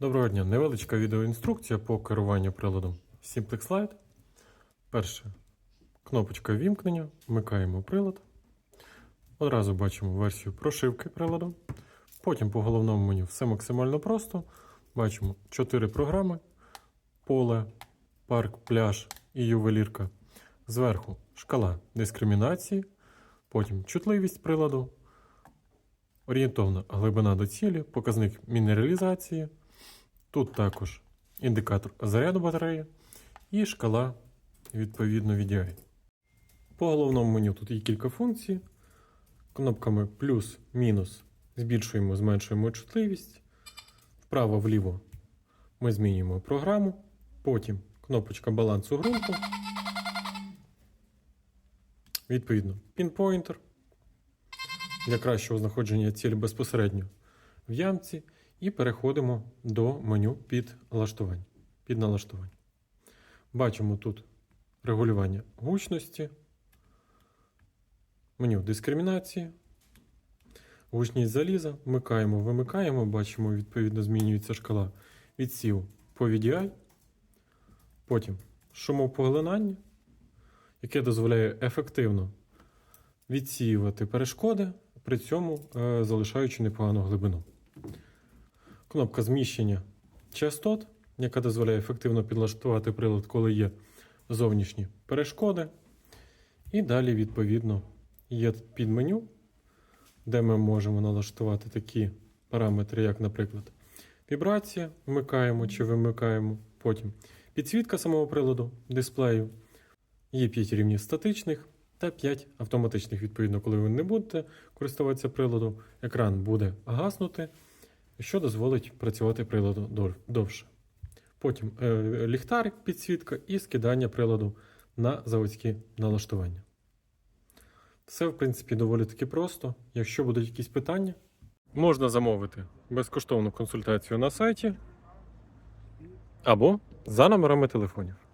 Доброго дня. Невеличка відеоінструкція по керуванню приладом Simplex Lite. Перше. Кнопочка вімкнення. Вмикаємо прилад. Одразу бачимо версію прошивки приладу. Потім по головному меню все максимально просто. Бачимо 4 програми: поле, парк, пляж і ювелірка. Зверху шкала дискримінації. Потім чутливість приладу, орієнтовна глибина до цілі, показник мінералізації. Тут також індикатор заряду батареї і шкала відповідно VDI. По головному меню тут є кілька функцій. Кнопками плюс, мінус збільшуємо, зменшуємо чутливість. Вправо-вліво ми змінюємо програму. Потім кнопочка балансу ґрунту. Відповідно, пінпойнтер для кращого знаходження цілі безпосередньо в ямці. І переходимо до меню підлаштувань. Під налаштування. Бачимо тут регулювання гучності, меню дискримінації, гучність заліза. Вмикаємо, вимикаємо, бачимо, відповідно змінюється шкала відсів по VDI. Потім шумопоглинання, яке дозволяє ефективно відсіювати перешкоди, при цьому е, залишаючи непогану глибину. Кнопка зміщення частот, яка дозволяє ефективно підлаштувати прилад, коли є зовнішні перешкоди. І далі, відповідно, є підменю, де ми можемо налаштувати такі параметри, як, наприклад, вібрація, вмикаємо чи вимикаємо. Потім підсвітка самого приладу, дисплею. Є 5 рівнів статичних та 5 автоматичних. Відповідно, коли ви не будете користуватися приладом, екран буде гаснути що дозволить працювати приладу довше. Потім е, ліхтар, підсвітка і скидання приладу на заводські налаштування. Все, в принципі, доволі таки просто. Якщо будуть якісь питання, можна замовити безкоштовну консультацію на сайті або за номерами телефонів.